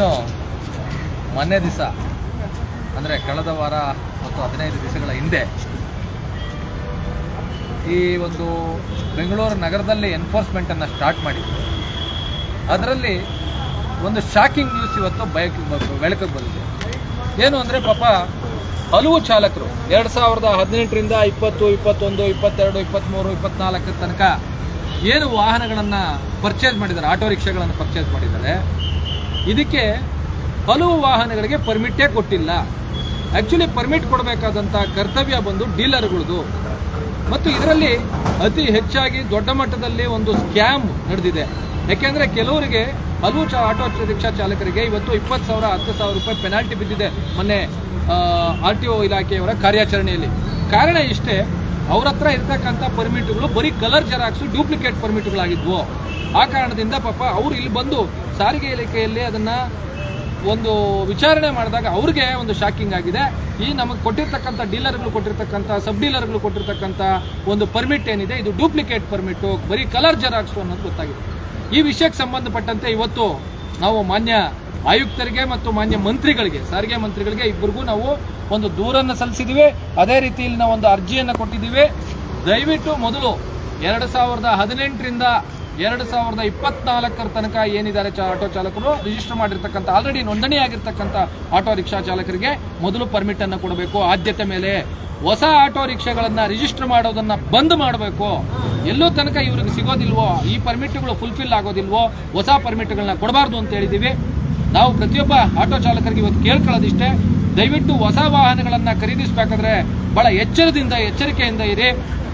ಏನು ಮೊನ್ನೆ ದಿವಸ, ಅಂದರೆ ಕಳೆದ ವಾರ ಮತ್ತು ಹದಿನೈದು ದಿವಸಗಳ ಹಿಂದೆ ಈ ಒಂದು ಬೆಂಗಳೂರು ನಗರದಲ್ಲಿ ಎನ್ಫೋರ್ಸ್ಮೆಂಟನ್ನು ಸ್ಟಾರ್ಟ್ ಮಾಡಿದ್ರು. ಅದರಲ್ಲಿ ಒಂದು ಶಾಕಿಂಗ್ ನ್ಯೂಸ್ ಇವತ್ತು ಬೈಕ್ ಬೆಳಕಿಗೆ ಬಂದಿದೆ. ಏನು ಅಂದರೆ ಪಾಪ ಹಲವು ಚಾಲಕರು, ಎರಡು ಸಾವಿರದ ಹದಿನೆಂಟರಿಂದ ಇಪ್ಪತ್ತು, ಇಪ್ಪತ್ತೊಂದು, ಇಪ್ಪತ್ತೆರಡು ಇಪ್ಪತ್ತ್ಮೂರು ಇಪ್ಪತ್ನಾಲ್ಕರ ತನಕ ಏನು ವಾಹನಗಳನ್ನು ಪರ್ಚೇಸ್ ಮಾಡಿದ್ದಾರೆ ಆಟೋ ರಿಕ್ಷಾಗಳನ್ನು ಪರ್ಚೇಸ್ ಮಾಡಿದ್ದಾರೆ. ಇದಕ್ಕೆ ಹಲವು ವಾಹನಗಳಿಗೆ ಪರ್ಮಿಟೇ ಕೊಟ್ಟಿಲ್ಲ. ಆ್ಯಕ್ಚುಲಿ ಪರ್ಮಿಟ್ ಕೊಡಬೇಕಾದಂಥ ಕರ್ತವ್ಯ ಬಂದು ಡೀಲರ್ಗಳದು. ಮತ್ತು ಇದರಲ್ಲಿ ಅತಿ ಹೆಚ್ಚಾಗಿ ದೊಡ್ಡ ಮಟ್ಟದಲ್ಲಿ ಒಂದು ಸ್ಕ್ಯಾಮ್ ನಡೆದಿದೆ. ಯಾಕೆಂದರೆ ಕೆಲವರಿಗೆ ಹಲವು ಚ ಆಟೋ ರಿಕ್ಷಾ ಚಾಲಕರಿಗೆ ಇವತ್ತು ಇಪ್ಪತ್ತು ಸಾವಿರ, ಹತ್ತು ಸಾವಿರ ರೂಪಾಯಿ ಪೆನಾಲ್ಟಿ ಬಿದ್ದಿದೆ ಮೊನ್ನೆ ಆರ್ ಟಿ ಒ ಇಲಾಖೆಯವರ ಕಾರ್ಯಾಚರಣೆಯಲ್ಲಿ. ಕಾರಣ ಇಷ್ಟೇ, ಅವರ ಹತ್ರ ಇರತಕ್ಕಂಥ ಪರ್ಮಿಟ್ಗಳು ಬರೀ ಕಲರ್ ಜೆರಾಕ್ಸು ಡೂಪ್ಲಿಕೇಟ್ ಪರ್ಮಿಟ್ಗಳಾಗಿದ್ವು ಆ ಕಾರಣದಿಂದ ಪಾಪ ಅವರು ಇಲ್ಲಿ ಬಂದು ಸಾರಿಗೆ ಇಲಾಖೆಯಲ್ಲಿ ಅದನ್ನು ಒಂದು ವಿಚಾರಣೆ ಮಾಡಿದಾಗ ಅವ್ರಿಗೆ ಒಂದು ಶಾಕಿಂಗ್ ಆಗಿದೆ. ಈ ನಮಗೆ ಕೊಟ್ಟಿರ್ತಕ್ಕಂಥ ಡೀಲರ್ಗಳು ಕೊಟ್ಟಿರ್ತಕ್ಕಂಥ ಸಬ್ ಡೀಲರ್ಗಳು ಕೊಟ್ಟಿರ್ತಕ್ಕಂಥ ಒಂದು ಪರ್ಮಿಟ್ ಏನಿದೆ, ಇದು ಡೂಪ್ಲಿಕೇಟ್ ಪರ್ಮಿಟ್ಟು ಬರೀ ಕಲರ್ ಜೆರಾಕ್ಸು ಅನ್ನೋದು ಗೊತ್ತಾಗಿದೆ. ಈ ವಿಷಯಕ್ಕೆ ಸಂಬಂಧಪಟ್ಟಂತೆ ಇವತ್ತು ನಾವು ಮಾನ್ಯ ಆಯುಕ್ತರಿಗೆ ಮತ್ತು ಮಾನ್ಯ ಮಂತ್ರಿಗಳಿಗೆ, ಸಾರಿಗೆ ಮಂತ್ರಿಗಳಿಗೆ ಇಬ್ಬರಿಗೂ ನಾವು ಒಂದು ದೂರನ್ನು ಸಲ್ಲಿಸಿದ್ದೀವಿ ಅದೇ ರೀತಿಯಲ್ಲಿ ನಾವು ಒಂದು ಅರ್ಜಿಯನ್ನು ಕೊಟ್ಟಿದ್ದೀವಿ. ದಯವಿಟ್ಟು ಮೊದಲು ಎರಡು ಸಾವಿರದ ಹದಿನೆಂಟರಿಂದ ಎರಡು ಸಾವಿರದ ಇಪ್ಪತ್ನಾಲ್ಕರ ತನಕ ಏನಿದ್ದಾರೆ ಆಟೋ ಚಾಲಕರು? ರಿಜಿಸ್ಟರ್ ಮಾಡಿರ್ತಕ್ಕಂಥ ಆಲ್ರೆಡಿ ನೋಂದಣಿ ಆಗಿರ್ತಕ್ಕಂಥ ಆಟೋ ರಿಕ್ಷಾ ಚಾಲಕರಿಗೆ ಮೊದಲು ಪರ್ಮಿಟ್ ಅನ್ನು ಕೊಡಬೇಕು. ಆದ್ಯತೆ ಮೇಲೆ ಹೊಸ ಆಟೋ ರಿಕ್ಷಾಗಳನ್ನ ರಿಜಿಸ್ಟರ್ ಮಾಡೋದನ್ನ ಬಂದ್ ಮಾಡಬೇಕು. ಎಲ್ಲೋ ತನಕ ಇವ್ರಿಗೆ ಸಿಗೋದಿಲ್ವೋ? ಈ ಪರ್ಮಿಟ್ಗಳು ಫುಲ್ಫಿಲ್ ಆಗೋದಿಲ್ವೋ? ಹೊಸ ಪರ್ಮಿಟ್ಗಳನ್ನ ಕೊಡಬಾರ್ದು ಅಂತ ಹೇಳಿದೀವಿ. ನಾವು ಪ್ರತಿಯೊಬ್ಬ ಆಟೋ ಚಾಲಕರಿಗೆ ಇವತ್ತು ಕೇಳ್ಕೊಳ್ಳೋದಿಷ್ಟೇ. ದಯವಿಟ್ಟು ಹೊಸ ವಾಹನಗಳನ್ನು ಖರೀದಿಸಬೇಕಾದ್ರೆ ಬಹಳ ಎಚ್ಚರದಿಂದ, ಎಚ್ಚರಿಕೆಯಿಂದ ಇರಿ.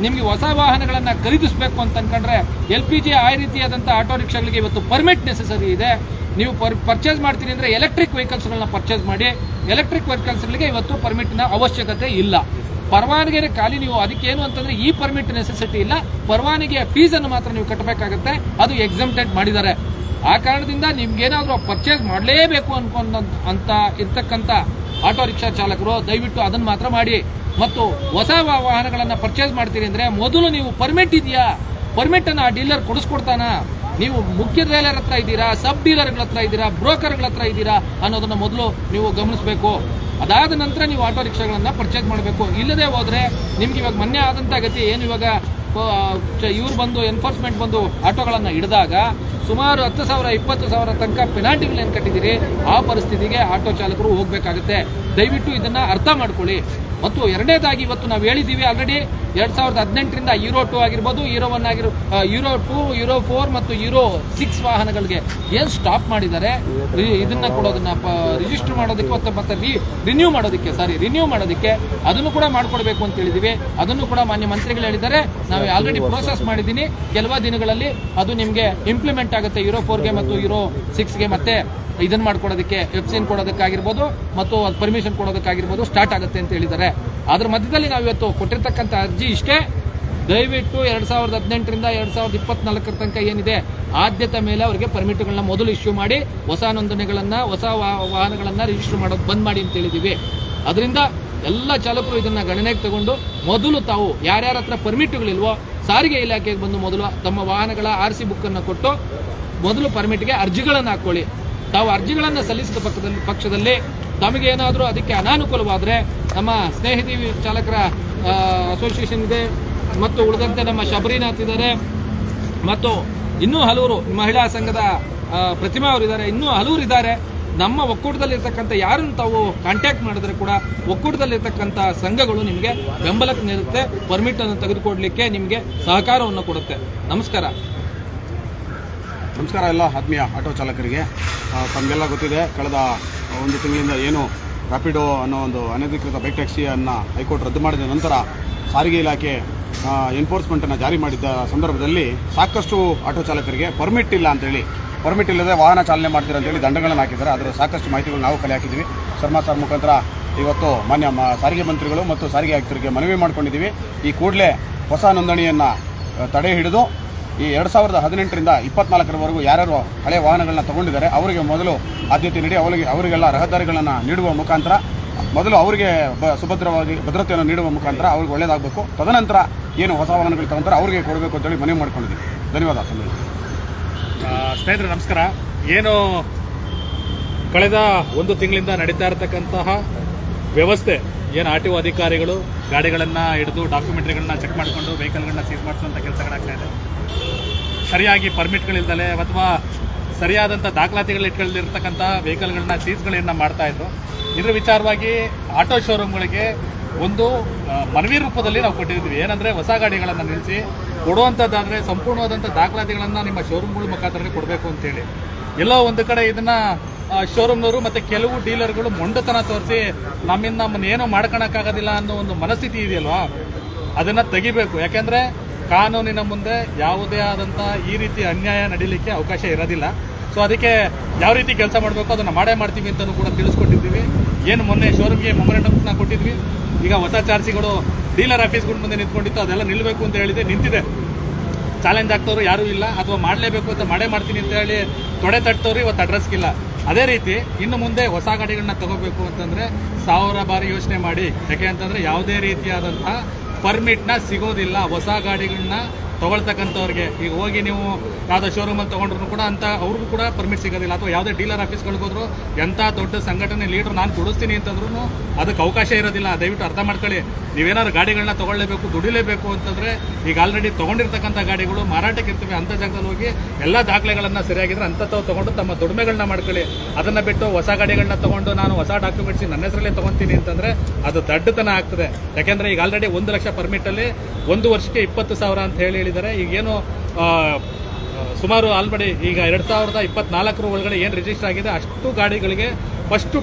ನಿಮಗೆ ಹೊಸ ವಾಹನಗಳನ್ನು ಖರೀದಿಸಬೇಕು ಅಂತ ಅನ್ಕೊಂಡ್ರೆ ಎಲ್ ಪಿ ಜಿ ಆ ರೀತಿಯಾದಂಥ ಆಟೋ ರಿಕ್ಷಾಗಳಿಗೆ ಇವತ್ತು ಪರ್ಮಿಟ್ ನೆಸೆಸರಿ ಇದೆ. ನೀವು ಪರ್ ಪರ್ಚೇಸ್ ಮಾಡ್ತೀನಿ ಅಂದರೆ ಎಲೆಕ್ಟ್ರಿಕ್ ವೆಹಿಕಲ್ಸ್ಗಳನ್ನ ಪರ್ಚೇಸ್ ಮಾಡಿ ಎಲೆಕ್ಟ್ರಿಕ್ ವೆಹಿಕಲ್ಸ್ಗಳಿಗೆ ಇವತ್ತು ಪರ್ಮಿಟ್ನ ಅವಶ್ಯಕತೆ ಇಲ್ಲ. ಪರವಾನಗಿ ಖಾಲಿ ನೀವು ಅದಕ್ಕೇನು ಅಂತಂದ್ರೆ ಈ ಪರ್ಮಿಟ್ ನೆಸೆಸಿಟಿ ಇಲ್ಲ. ಪರವಾನಗಿಯ ಫೀಸನ್ನು ಮಾತ್ರ ನೀವು ಕಟ್ಟಬೇಕಾಗುತ್ತೆ ಅದು ಎಕ್ಸಮ್ಟೆಡ್ ಮಾಡಿದ್ದಾರೆ. ಆ ಕಾರಣದಿಂದ ನಿಮ್ಗೇನಾದ್ರೂ ಪರ್ಚೇಸ್ ಮಾಡಲೇಬೇಕು ಅನ್ಕೊಂಡ, ಅಂತ ಇರ್ತಕ್ಕಂಥ ಆಟೋ ರಿಕ್ಷಾ ಚಾಲಕರು, ದಯವಿಟ್ಟು ಅದನ್ನ ಮಾತ್ರ ಮಾಡಿ. ಮತ್ತು ಹೊಸ ವಾಹನಗಳನ್ನು ಪರ್ಚೇಸ್ ಮಾಡ್ತೀರಿ ಅಂದ್ರೆ ಮೊದಲು ನೀವು ಪರ್ಮಿಟ್ ಇದೆಯಾ? ಪರ್ಮಿಟನ್ನು ಆ ಡೀಲರ್ ಕೊಡಿಸ್ಕೊಡ್ತಾನ? ನೀವು ಮುಖ್ಯ ಡೀಲರ್ ಹತ್ರ ಇದ್ದೀರಾ? ಸಬ್ ಡೀಲರ್ಗಳ ಹತ್ರ ಇದ್ದೀರಾ? ಬ್ರೋಕರ್ಗಳ ಹತ್ರ ಇದ್ದೀರಾ? ಅನ್ನೋದನ್ನ ಮೊದಲು ನೀವು ಗಮನಿಸಬೇಕು. ಅದಾದ ನಂತರ ನೀವು ಆಟೋ ರಿಕ್ಷಾಗಳನ್ನು ಪರ್ಚೇಸ್ ಮಾಡಬೇಕು. ಇಲ್ಲದೆ ಹೋದರೆ ನಿಮ್ಗೆ ಇವಾಗ ಮೊನ್ನೆ ಆದಂತ ಗತಿ, ಏನು ಇವಾಗ ಇವ್ರು ಬಂದು ಎನ್ಫೋರ್ಸ್ಮೆಂಟ್ ಬಂದು ಆಟೋಗಳನ್ನು ಹಿಡಿದಾಗ ಸುಮಾರು ಹತ್ತು ಸಾವಿರ, ಇಪ್ಪತ್ತು ಸಾವಿರ ತನಕ ಪೆನಾಲ್ಟಿಗಳೇನು ಕಟ್ಟಿದ್ದೀರಿ, ಆ ಪರಿಸ್ಥಿತಿಗೆ ಆಟೋ ಚಾಲಕರು ಹೋಗಬೇಕಾಗುತ್ತೆ. ದಯವಿಟ್ಟು ಇದನ್ನ ಅರ್ಥ ಮಾಡ್ಕೊಳ್ಳಿ. ಮತ್ತು ಎರಡನೇದಾಗಿ ಇವತ್ತು ನಾವು ಹೇಳಿದ್ದೀವಿ ಆಲ್ರೆಡಿ ಎರಡ್ ಸಾವಿರದ ಹದಿನೆಂಟರಿಂದ ಯೂರೋ ಟೂ ಆಗಿರ್ಬೋದು ಯೂರೋ ಒನ್ ಆಗಿರೋ ಯೂರೋ ಟೂ ಯೂರೋ ಫೋರ್ ಮತ್ತು ಯೂರೋ ಸಿಕ್ಸ್ ವಾಹನಗಳಿಗೆ ಏನು ಸ್ಟಾಪ್ ಮಾಡಿದ್ದಾರೆ? ಇದನ್ನ ಕೂಡ ಅದನ್ನ ರಿಜಿಸ್ಟರ್ ಮಾಡೋದಕ್ಕೆ ಮತ್ತು, ಮತ್ತೆ ರಿನ್ಯೂ ಮಾಡೋದಕ್ಕೆ ಸಾರಿ ರಿನ್ಯೂ ಮಾಡೋದಕ್ಕೆ ಅದನ್ನು ಕೂಡ ಮಾಡ್ಕೊಡ್ಬೇಕು ಅಂತ ಹೇಳಿದೀವಿ. ಅದನ್ನು ಕೂಡ ಮಾನ್ಯ ಮಂತ್ರಿಗಳು ಹೇಳಿದ್ದಾರೆ. ನಾವು ಆಲ್ರೆಡಿ ಪ್ರೋಸೆಸ್ ಮಾಡಿದ್ದೀನಿ. ಕೆಲವು ದಿನಗಳಲ್ಲಿ ಅದು ನಿಮಗೆ ಇಂಪ್ಲಿಮೆಂಟ್ ಆಗುತ್ತೆ. ಯೂರೋ ಫೋರ್ಗೆ ಮತ್ತು ಯೂರೋ ಸಿಕ್ಸ್ಗೆ ಮತ್ತೆ ಇದನ್ನ ಮಾಡ್ಕೊಡೋದಕ್ಕೆ ವೆಬ್ಸೈನ್ ಕೊಡೋದಕ್ಕಾಗಿರ್ಬೋದು ಮತ್ತು ಪರ್ಮಿಷನ್ ಕೊಡೋದಕ್ಕಾಗಿರ್ಬೋದು ಸ್ಟಾರ್ಟ್ ಆಗುತ್ತೆ ಅಂತ ಹೇಳಿದ್ದಾರೆ. ಅದ್ರ ಮಧ್ಯದಲ್ಲಿ ನಾವು ಇವತ್ತು ಕೊಟ್ಟಿರ್ತಕ್ಕಂಥ ಅರ್ಜಿ ಇಷ್ಟೇ. ದಯವಿಟ್ಟು ಎರಡು ಸಾವಿರದ ಹದಿನೆಂಟರಿಂದ ಎರಡ್ ಸಾವಿರದ ಇಪ್ಪತ್ನಾಲ್ಕರ ತನಕ ಏನಿದೆ, ಆದ್ಯತೆ ಮೇಲೆ ಅವರಿಗೆ ಪರ್ಮಿಟ್ಗಳನ್ನ ಮೊದಲು ಇಶ್ಯೂ ಮಾಡಿ, ಹೊಸ ನೋಂದಣಿಗಳನ್ನ, ಹೊಸ ವಾಹನಗಳನ್ನು ರಿಜಿಸ್ಟರ್ ಮಾಡೋದು ಬಂದ್ ಮಾಡಿ ಅಂತ ಹೇಳಿದೀವಿ. ಅದರಿಂದ ಎಲ್ಲ ಚಾಲಕರು ಇದನ್ನ ಗಣನೆಗೆ ತಗೊಂಡು ಮೊದಲು ತಾವು ಯಾರ್ಯಾರ ಹತ್ರ ಪರ್ಮಿಟ್ಗಳಿಲ್ವೋ ಸಾರಿಗೆ ಇಲಾಖೆಗೆ ಬಂದು ಮೊದಲು ತಮ್ಮ ವಾಹನಗಳ ಆರ್ ಸಿ ಬುಕ್ ಅನ್ನು ಕೊಟ್ಟು ಮೊದಲು ಪರ್ಮಿಟ್ಗೆ ಅರ್ಜಿಗಳನ್ನು ಹಾಕೊಳ್ಳಿ. ತಾವು ಅರ್ಜಿಗಳನ್ನು ಸಲ್ಲಿಸಿದ ಪಕ್ಷದಲ್ಲಿ ಪಕ್ಷದಲ್ಲಿ ತಮಗೇನಾದರೂ ಅದಕ್ಕೆ ಅನಾನುಕೂಲವಾದರೆ ನಮ್ಮ ಸ್ನೇಹಿತಿ ಚಾಲಕರ ಅಸೋಸಿಯೇಷನ್ ಇದೆ ಮತ್ತು ಉಳಿದಂತೆ ನಮ್ಮ ಶಬರಿನಾಥ್ ಇದ್ದಾರೆ. ಮತ್ತು ಇನ್ನೂ ಹಲವರು, ಮಹಿಳಾ ಸಂಘದ ಪ್ರತಿಮಾ ಅವರಿದ್ದಾರೆ. ಇನ್ನೂ ಹಲವರು ಇದ್ದಾರೆ ನಮ್ಮ ಒಕ್ಕೂಟದಲ್ಲಿರ್ತಕ್ಕಂಥ ಯಾರನ್ನು ತಾವು ಕಾಂಟ್ಯಾಕ್ಟ್ ಮಾಡಿದ್ರೆ ಕೂಡ ಒಕ್ಕೂಟದಲ್ಲಿರ್ತಕ್ಕಂಥ ಸಂಘಗಳು ನಿಮಗೆ ಬೆಂಬಲಕ್ಕೆ ನೀಡುತ್ತೆ ಪರ್ಮಿಟ್ ಅನ್ನು ತೆಗೆದುಕೊಡ್ಲಿಕ್ಕೆ ನಿಮಗೆ ಸಹಕಾರವನ್ನು ಕೊಡುತ್ತೆ. ನಮಸ್ಕಾರ. ನಮಸ್ಕಾರ ಎಲ್ಲ ಆತ್ಮೀಯ ಆಟೋ ಚಾಲಕರಿಗೆ. ತಮಗೆಲ್ಲ ಗೊತ್ತಿದೆ, ಕಳೆದ ಒಂದು ತಿಂಗಳಿಂದ ಏನು ರಾಪಿಡೋ ಅನ್ನೋ ಒಂದು ಅನಧಿಕೃತ ಬೈಕ್ ಟ್ಯಾಕ್ಸಿಯನ್ನು ಹೈಕೋರ್ಟ್ ರದ್ದು ಮಾಡಿದ ನಂತರ ಸಾರಿಗೆ ಇಲಾಖೆ ಎನ್ಫೋರ್ಸ್ಮೆಂಟನ್ನು ಜಾರಿ ಮಾಡಿದ್ದ ಸಂದರ್ಭದಲ್ಲಿ ಸಾಕಷ್ಟು ಆಟೋ ಚಾಲಕರಿಗೆ ಪರ್ಮಿಟ್ ಇಲ್ಲ ಅಂತೇಳಿ ಪರ್ಮಿಟ್ ಇಲ್ಲದೆ ವಾಹನ ಚಾಲನೆ ಮಾಡ್ತೀರಾ ಅಂತೇಳಿ ದಂಡಗಳನ್ನು ಹಾಕಿದ್ದಾರೆ. ಅದರ ಸಾಕಷ್ಟು ಮಾಹಿತಿಗಳು ನಾವು ಕಲೆ ಹಾಕಿದ್ದೀವಿ. ಶರ್ಮಾ ಸರ್ ಮುಖಾಂತರ ಇವತ್ತು ಮಾನ್ಯ ಸಾರಿಗೆ ಮಂತ್ರಿಗಳು ಮತ್ತು ಸಾರಿಗೆ ಆಯುಕ್ತರಿಗೆ ಮನವಿ ಮಾಡ್ಕೊಂಡಿದ್ದೀವಿ. ಈ ಕೂಡಲೇ ಹೊಸ ನೋಂದಣಿಯನ್ನು ತಡೆ ಹಿಡಿದು ಈ ಎರಡು ಸಾವಿರದ ಹದಿನೆಂಟರಿಂದ ಇಪ್ಪತ್ನಾಲ್ಕರವರೆಗೂ ಯಾರ್ಯಾರು ಹಳೆಯ ವಾಹನಗಳನ್ನ ತಗೊಂಡಿದ್ದಾರೆ, ಅವರಿಗೆ ಮೊದಲು ಆದ್ಯತೆ ನೀಡಿ, ಅವರಿಗೆ, ಅವರಿಗೆಲ್ಲ ರಹದಾರಿಗಳನ್ನು ನೀಡುವ ಮುಖಾಂತರ, ಮೊದಲು ಅವರಿಗೆ ಬ, ಸುಭದ್ರವಾಗಿ ಭದ್ರತೆಯನ್ನು ನೀಡುವ ಮುಖಾಂತರ ಅವ್ರಿಗೆ ಒಳ್ಳೆಯದಾಗಬೇಕು ತದನಂತರ ಏನು ಹೊಸ ವಾಹನಗಳು ತಗೊಂತಾರೆ ಅವರಿಗೆ ಕೊಡಬೇಕು ಅಂತೇಳಿ ಮನವಿ ಮಾಡ್ಕೊಂಡಿದ್ದೀವಿ. ಧನ್ಯವಾದ. ಸ್ನೇಹಿತರೆ, ನಮಸ್ಕಾರ. ಏನು ಕಳೆದ ಒಂದು ತಿಂಗಳಿಂದ ನಡೀತಾ ಇರತಕ್ಕಂತಹ ವ್ಯವಸ್ಥೆ, ಏನು ಆರ್ ಟಿ ಒ ಅಧಿಕಾರಿಗಳು ಗಾಡಿಗಳನ್ನು ಹಿಡಿದು ಡಾಕ್ಯುಮೆಂಟ್ರಿಗಳನ್ನ ಚೆಕ್ ಮಾಡಿಕೊಂಡು ವೆಹಿಕಲ್ಗಳನ್ನ ಸೀಸ್ ಮಾಡಿಸುವಂಥ ಕೆಲಸಗಳಾಗ್ತಾ ಇದೆ. ಸರಿಯಾಗಿ ಪರ್ಮಿಟ್ಗಳಿಲ್ದಲೇ ಅಥವಾ ಸರಿಯಾದಂಥ ದಾಖಲಾತಿಗಳು ಇಟ್ಕೊಳ್ಳಿರ್ತಕ್ಕಂಥ ವೆಹಿಕಲ್ಗಳನ್ನ ಸೀಸ್ಗಳನ್ನ ಮಾಡ್ತಾ ಇದ್ರು. ಇದ್ರ ವಿಚಾರವಾಗಿ ಆಟೋ ಶೋರೂಮ್ಗಳಿಗೆ ಒಂದು ಮನವಿ ರೂಪದಲ್ಲಿ ನಾವು ಕೊಟ್ಟಿದ್ದೀವಿ ಏನಂದರೆ ಹೊಸ ಗಾಡಿಗಳನ್ನು ನಿಲ್ಲಿಸಿ ಕೊಡುವಂಥದ್ದಾದರೆ ಸಂಪೂರ್ಣವಾದಂಥ ದಾಖಲಾತಿಗಳನ್ನು ನಿಮ್ಮ ಶೋರೂಮ್ಗಳ ಮುಖಾಂತರ ಕೊಡಬೇಕು ಅಂತೇಳಿ. ಎಲ್ಲೋ ಒಂದು ಕಡೆ ಇದನ್ನು ಶೋರೂಮ್ನವರು ಮತ್ತು ಕೆಲವು ಡೀಲರ್ಗಳು ಮೊಂಡತನ ತೋರಿಸಿ ನಮ್ಮಿಂದ ನಮ್ಮನ್ನು ಏನೂ ಮಾಡ್ಕೊಳಕ್ಕಾಗೋದಿಲ್ಲ ಅನ್ನೋ ಒಂದು ಮನಸ್ಥಿತಿ ಇದೆಯಲ್ವಾ? ಅದನ್ನು ತೆಗಿಬೇಕು. ಯಾಕೆಂದರೆ ಕಾನೂನಿನ ಮುಂದೆ ಯಾವುದೇ ಆದಂಥ ಈ ರೀತಿ ಅನ್ಯಾಯ ನಡೀಲಿಕ್ಕೆ ಅವಕಾಶ ಇರೋದಿಲ್ಲ. ಸೊ ಅದಕ್ಕೆ ಯಾವ ರೀತಿ ಕೆಲಸ ಮಾಡಬೇಕು ಅದನ್ನು ಮಾಡೇ ಮಾಡ್ತೀವಿ ಅಂತಲೂ ಕೂಡ ತಿಳಿಸ್ಕೊಟ್ಟಿದ್ದೀವಿ. ಏನು ಮೊನ್ನೆ ಶೋರೂಮ್ಗೆ ಮೊಮರೆಂಡಮ್ಸ್ನ ಕೊಟ್ಟಿದ್ವಿ. ಈಗ ಹೊಸ ಚಾರ್ಜಿಗಳು, ಡೀಲರ್ ಆಫೀಸ್ಗಳ ಮುಂದೆ ನಿಂತ್ಕೊಂಡಿತ್ತು, ಅದೆಲ್ಲ ನಿಲ್ಲಬೇಕು ಅಂತ ಹೇಳಿದೆ, ನಿಂತಿದೆ. ಚಾಲೆಂಜ್ ಆಗ್ತವ್ರು ಯಾರೂ ಇಲ್ಲ, ಅಥವಾ ಮಾಡಲೇಬೇಕು ಅಂತ ಮಾಡೇ ಮಾಡ್ತೀನಿ ಅಂತ ಹೇಳಿ ತೊಡೆ ತಟ್ಟವ್ರು ಇವತ್ತು ಅಡ್ರೆಸ್ಗಿಲ್ಲ ಅದೇ ರೀತಿ, ಇನ್ನು ಮುಂದೆ ಹೊಸ ಗಾಡಿಗಳನ್ನ ತಗೋಬೇಕು ಅಂತಂದರೆ ಸಾವಿರ ಬಾರಿ ಯೋಚನೆ ಮಾಡಿ. ಯಾಕೆ ಅಂತಂದರೆ ಯಾವುದೇ ರೀತಿಯಾದಂಥ ಪರ್ಮಿಟ್ನ ಸಿಗೋದಿಲ್ಲ. ಹೊಸ ಗಾಡಿಗಳನ್ನ ತಗೊಳ್ತಕ್ಕಂಥವ್ರಿಗೆ. ಈಗ ಹೋಗಿ ನೀವು ಯಾವುದೋ ಶೋರೂಮಲ್ಲಿ ತೊಗೊಂಡ್ರು ಕೂಡ ಅಂತ ಅವ್ರಿಗೂ ಕೂಡ ಪರ್ಮಿಟ್ ಸಿಗೋದಿಲ್ಲ. ಅಥವಾ ಯಾವುದೇ ಡೀಲರ್ ಆಫೀಸ್ಗಳಿಗೆ ಹೋದ್ರು ಎಂಥ ದೊಡ್ಡ ಸಂಘಟನೆ ಲೀಡರ್ ನಾನು ಕೊಡಿಸ್ತೀನಿ ಅಂತಂದ್ರೂ ಅದಕ್ಕೆ ಅವಕಾಶ ಇರೋದಿಲ್ಲ. ದಯವಿಟ್ಟು ಅರ್ಥ ಮಾಡ್ಕೊಳ್ಳಿ. ನೀವೇನಾದ್ರು ಗಾಡಿಗಳನ್ನ ತಗೊಳ್ಳೇಬೇಕು, ದುಡಿಲೇಬೇಕು ಅಂತಂದರೆ ಈಗ ಆಲ್ರೆಡಿ ತೊಗೊಂಡಿರ್ತಕ್ಕಂಥ ಗಾಡಿಗಳು ಮಾರಾಟಕ್ಕೆ ಇರ್ತವೆ. ಅಂಥ ಜಾಗದಲ್ಲಿ ಹೋಗಿ ಎಲ್ಲ ದಾಖಲೆಗಳನ್ನು ಸರಿಯಾಗಿದ್ರೆ ಅಂಥವು ತೊಗೊಂಡು ತಮ್ಮ ದುಡಿಮೆಗಳನ್ನ ಮಾಡ್ಕೊಳ್ಳಿ. ಅದನ್ನು ಬಿಟ್ಟು ಹೊಸ ಗಾಡಿಗಳನ್ನ ತೊಗೊಂಡು ನಾನು ಹೊಸ ಡಾಕ್ಯುಮೆಂಟ್ಸ್ ನನ್ನ ಹೆಸರಲ್ಲೇ ತೊಗೊತೀನಿ ಅಂತಂದರೆ ಅದು ದಡ್ಡತನ ಆಗ್ತದೆ. ಯಾಕೆಂದರೆ ಈಗ ಆಲ್ರೆಡಿ ಒಂದು ಲಕ್ಷ ಪರ್ಮಿಟಲ್ಲಿ ಒಂದು ವರ್ಷಕ್ಕೆ ಇಪ್ಪತ್ತು ಸಾವಿರ ಅಂತ ಹೇಳಿ ಹೇಳಿದ್ದಾರೆ. ಈಗೇನು ಸುಮಾರು ಆಲ್ರೆಡಿ ಈಗ ಎರಡು ಸಾವಿರದ ಇಪ್ಪತ್ನಾಲ್ಕರ ಒಳಗಡೆ ಏನು ರಿಜಿಸ್ಟರ್ ಆಗಿದೆ ಅಷ್ಟು ಗಾಡಿಗಳಿಗೆ ಫಸ್ಟು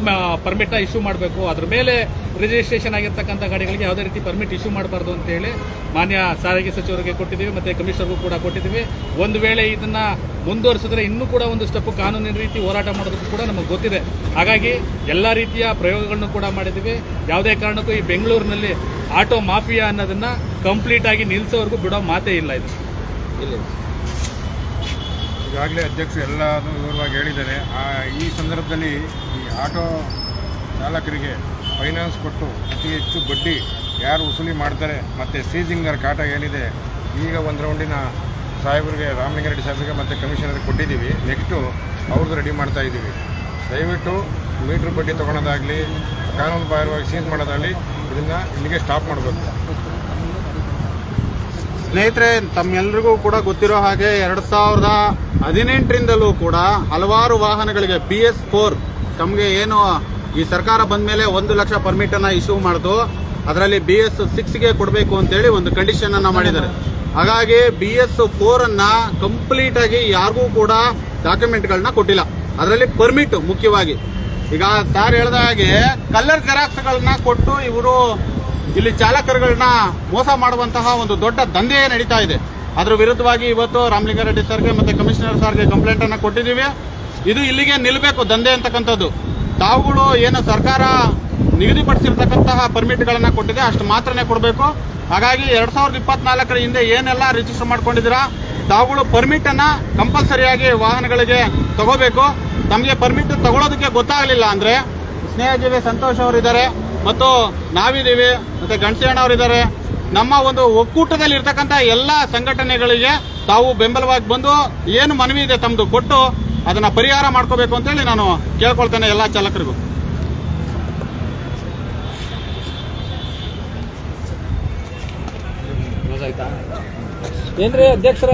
ಪರ್ಮಿಟ್ನ ಇಶ್ಯೂ ಮಾಡಬೇಕು. ಅದ್ರ ಮೇಲೆ ರಿಜಿಸ್ಟ್ರೇಷನ್ ಆಗಿರ್ತಕ್ಕಂಥ ಗಾಡಿಗಳಿಗೆ ಯಾವುದೇ ರೀತಿ ಪರ್ಮಿಟ್ ಇಶ್ಯೂ ಮಾಡಬಾರ್ದು ಅಂತೇಳಿ ಮಾನ್ಯ ಸಾರಿಗೆ ಸಚಿವರಿಗೆ ಕೊಟ್ಟಿದ್ದೀವಿ, ಮತ್ತು ಕಮಿಷನರ್ಗೂ ಕೂಡ ಕೊಟ್ಟಿದ್ದೀವಿ. ಒಂದು ವೇಳೆ ಇದನ್ನು ಮುಂದುವರಿಸಿದ್ರೆ ಇನ್ನೂ ಕೂಡ ಒಂದು ಸ್ಟೆಪ್ ಕಾನೂನಿನ ರೀತಿ ಹೋರಾಟ ಮಾಡೋದಕ್ಕೂ ಕೂಡ ನಮಗೆ ಗೊತ್ತಿದೆ. ಹಾಗಾಗಿ ಎಲ್ಲ ರೀತಿಯ ಪ್ರಯೋಗಗಳನ್ನು ಕೂಡ ಮಾಡಿದ್ದೀವಿ. ಯಾವುದೇ ಕಾರಣಕ್ಕೂ ಈ ಬೆಂಗಳೂರಿನಲ್ಲಿ ಆಟೋ ಮಾಫಿಯಾ ಅನ್ನೋದನ್ನು ಕಂಪ್ಲೀಟಾಗಿ ನಿಲ್ಲಿಸೋವರೆಗೂ ಬಿಡೋ ಮಾತೇ ಇಲ್ಲ ಇದು. ಈಗಾಗಲೇ ಅಧ್ಯಕ್ಷರು ಎಲ್ಲನೂ ವಿವರವಾಗಿ ಹೇಳಿದ್ದಾರೆ. ಆ, ಈ ಸಂದರ್ಭದಲ್ಲಿ ಈ ಆಟೋ ಚಾಲಕರಿಗೆ ಫೈನಾನ್ಸ್ ಕೊಟ್ಟು ಅತಿ ಹೆಚ್ಚು ಬಡ್ಡಿ ಯಾರು ವಸೂಲಿ ಮಾಡ್ತಾರೆ ಮತ್ತು ಸೀಜಿಂಗರ್ ಕಾಟ ಏನಿದೆ, ಈಗ ಒಂದು ರೌಂಡಿನ ಸಾಹೇಬರಿಗೆ, ರಾಮಲಿಂಗಾರೆಡ್ಡಿ ಸಾಹೇಬರಿಗೆ ಮತ್ತು ಕಮಿಷನರ್ಗೆ ಕೊಟ್ಟಿದ್ದೀವಿ. ನೆಕ್ಸ್ಟು ಅವ್ರದ್ದು ರೆಡಿ ಮಾಡ್ತಾ ಇದ್ದೀವಿ. ದಯವಿಟ್ಟು ಮೀಟ್ರ್ ಬಡ್ಡಿ ತೊಗೊಳೋದಾಗಲಿ, ಕಾನೂನು ಬಾಹಿರವಾಗಿ ಸೀಸ್ ಮಾಡೋದಾಗಲಿ, ಇದನ್ನು ಇಲ್ಲಿಗೆ ಸ್ಟಾಪ್ ಮಾಡಬೇಕು. ಸ್ನೇಹಿತರೆ ತಮ್ಮೆಲ್ಲರಿಗೂ ಕೂಡ ಗೊತ್ತಿರೋ ಹಾಗೆ ಎರಡ್ ಸಾವಿರದ ಹದಿನೆಂಟರಿಂದಲೂ ಕೂಡ ಹಲವಾರು ವಾಹನಗಳಿಗೆ ಬಿ ಎಸ್ ಫೋರ್ ತಮಗೆ ಏನು ಈ ಸರ್ಕಾರ ಬಂದ ಮೇಲೆ ಒಂದು ಲಕ್ಷ ಪರ್ಮಿಟ್ ಅನ್ನ ಇಶ್ಯೂ ಮಾಡಿತು ಅದರಲ್ಲಿ ಬಿ ಎಸ್ ಸಿಕ್ಸ್ಗೆ ಕೊಡಬೇಕು ಅಂತೇಳಿ ಒಂದು ಕಂಡೀಷನ್ ಅನ್ನ ಮಾಡಿದ್ದಾರೆ. ಹಾಗಾಗಿ ಬಿ ಎಸ್ ಕಂಪ್ಲೀಟ್ ಆಗಿ ಯಾರಿಗೂ ಕೂಡ ಡಾಕ್ಯುಮೆಂಟ್ಗಳನ್ನ ಕೊಟ್ಟಿಲ್ಲ. ಅದರಲ್ಲಿ ಪರ್ಮಿಟ್ ಮುಖ್ಯವಾಗಿ. ಈಗ ಸಾರ್ ಹೇಳ್ದ ಹಾಗೆ ಕಲರ್ ಜೆರಾಕ್ಸ್ಗಳನ್ನ ಕೊಟ್ಟು ಇವರು ಇಲ್ಲಿ ಚಾಲಕರುಗಳನ್ನ ಮೋಸ ಮಾಡುವಂತಹ ಒಂದು ದೊಡ್ಡ ದಂಧೆ ನಡೀತಾ ಇದೆ. ಅದರ ವಿರುದ್ಧವಾಗಿ ಇವತ್ತು ರಾಮಲಿಂಗಾರೆಡ್ಡಿ ಸರ್ಗೆ ಮತ್ತೆ ಕಮಿಷನರ್ ಸರ್ಗೆ ಕಂಪ್ಲೇಂಟ್ ಅನ್ನ ಕೊಟ್ಟಿದ್ದೀವಿ. ಇದು ಇಲ್ಲಿಗೆ ನಿಲ್ಲಬೇಕು, ದಂಧೆ ಅಂತಕ್ಕಂಥದ್ದು. ತಾವುಗಳು ಏನು ಸರ್ಕಾರ ನಿಗದಿಪಡಿಸಿರ್ತಕ್ಕಂತಹ ಪರ್ಮಿಟ್ಗಳನ್ನ ಕೊಟ್ಟಿದೆ, ಅಷ್ಟು ಮಾತ್ರನೇ ಕೊಡಬೇಕು. ಹಾಗಾಗಿ ಎರಡ್ ಸಾವಿರದ ಇಪ್ಪತ್ನಾಲ್ಕರ ಹಿಂದೆ ಏನೆಲ್ಲ ರಿಜಿಸ್ಟರ್ ಮಾಡ್ಕೊಂಡಿದ್ದೀರಾ, ತಾವುಗಳು ಪರ್ಮಿಟ್ ಅನ್ನ ಕಂಪಲ್ಸರಿಯಾಗಿ ವಾಹನಗಳಿಗೆ ತಗೋಬೇಕು. ತಮಗೆ ಪರ್ಮಿಟ್ ತಗೊಳ್ಳೋದಕ್ಕೆ ಗೊತ್ತಾಗಲಿಲ್ಲ ಅಂದ್ರೆ ಸ್ನೇಹಜೀವಿ ಸಂತೋಷ್ ಅವರಿದ್ದಾರೆ. ಮತ್ತು ನಾವಿದ್ದೀವಿ. ಮತ್ತು ಅವರಿದ್ದಾರೆ. ನಮ್ಮ ಒಂದು ಒಕ್ಕೂಟದಲ್ಲಿ ಇರ್ತಕ್ಕಂಥ ಎಲ್ಲ ಸಂಘಟನೆಗಳಿಗೆ ತಾವು ಬೆಂಬಲವಾಗಿ ಬಂದು ಏನು ಮನವಿ ಇದೆ ತಮ್ಮದು ಕೊಟ್ಟು ಅದನ್ನು ಪರಿಹಾರ ಮಾಡ್ಕೋಬೇಕು ಅಂತೇಳಿ ನಾನು ಕೇಳ್ಕೊಳ್ತೇನೆ ಎಲ್ಲ ಚಾಲಕರಿಗೂ. ಏನ್ರಿ ಅಧ್ಯಕ್ಷರ?